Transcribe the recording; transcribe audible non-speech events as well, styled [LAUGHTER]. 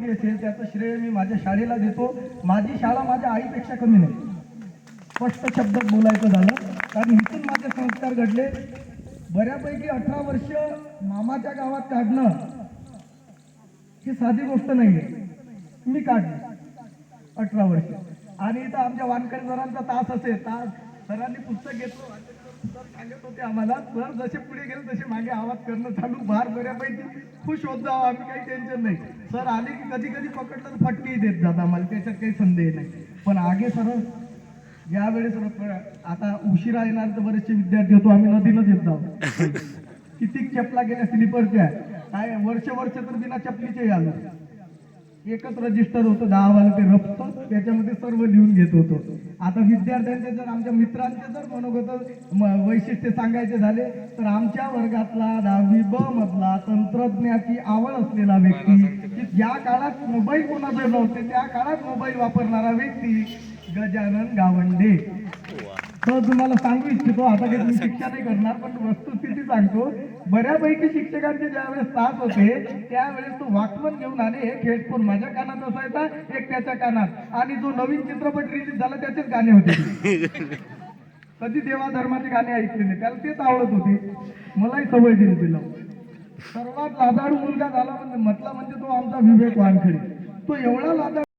कमी असेल त्याचं श्रेय मी माझ्या शाळेला देतो. माझी शाळा माझ्या आईपेक्षा कमी नाही. स्पष्ट शब्दात बोलायचं झालं. कारण इथून माझे संस्कार घडले. बऱ्यापैकी अठरा वर्ष मामाच्या गावात काढणं ही साधी गोष्ट नाही आहे मी काढली. अठरा वर्ष. आणि इथं आमच्या वानकर सरांचा तास असेल. तास सरांनी पुस्तक घेतलं. सर सांगत होते आम्हाला सर जसे पुढे गेले तसे मागे आवाज करणं चालू. फार बऱ्यापैकी खुश होत जावं आम्ही काही टेन्शन नाही. सर आले की कधी कधी पकडलं तर फटकेही देत जात आम्हाला त्याच्यात काही संदेह नाही. पण आगे सर यावेळेस आता उशिरा येणार तर बरेचसे विद्यार्थी होतो आम्ही नदीनच येत जाऊ. [LAUGHS] किती चपला गेल्या स्लीपरच्या काय वर्ष वर्ष तर बिना चपलीचे आलो एकच रजिस्टर होतं दहा वाला ते रप्त त्याच्यामध्ये सर्व लिहून घेत होतो. आता विद्यार्थ्यांचे जर आमच्या मित्रांचे जर मनोगत म- वैशिष्ट्य सांगायचे झाले तर आमच्या वर्गातला दहावी ब मधला तंत्रज्ञाची आवड असलेला व्यक्ती की ज्या काळात मोबाईल कोणाकडे नव्हते त्या काळात मोबाईल वापरणारा व्यक्ती गजानन गावंडे. तो तुम्हाला सांगू इच्छितो आता काही तुम्ही शिक्षा नाही करणार पण वस्तुस्थिती सांगतो. बऱ्यापैकी शिक्षकांचे ज्यावेळेस तास होते त्यावेळेस तो वाकमन घेऊन आले एक हेडफोन माझ्या कानात असायचा एक त्याच्या कानात. आणि जो नवीन चित्रपट रिलीज झाला त्याचेच गाणे होते. कधी देवा धर्माचे गाणे ऐकले नाही त्याला तेच आवडत होते. मलाही सवय दिली तिला. सर्वात लादाडू मुलगा झाला म्हणजे म्हटला म्हणजे तो आमचा विवेक वानखडे. तो एवढा लादाडू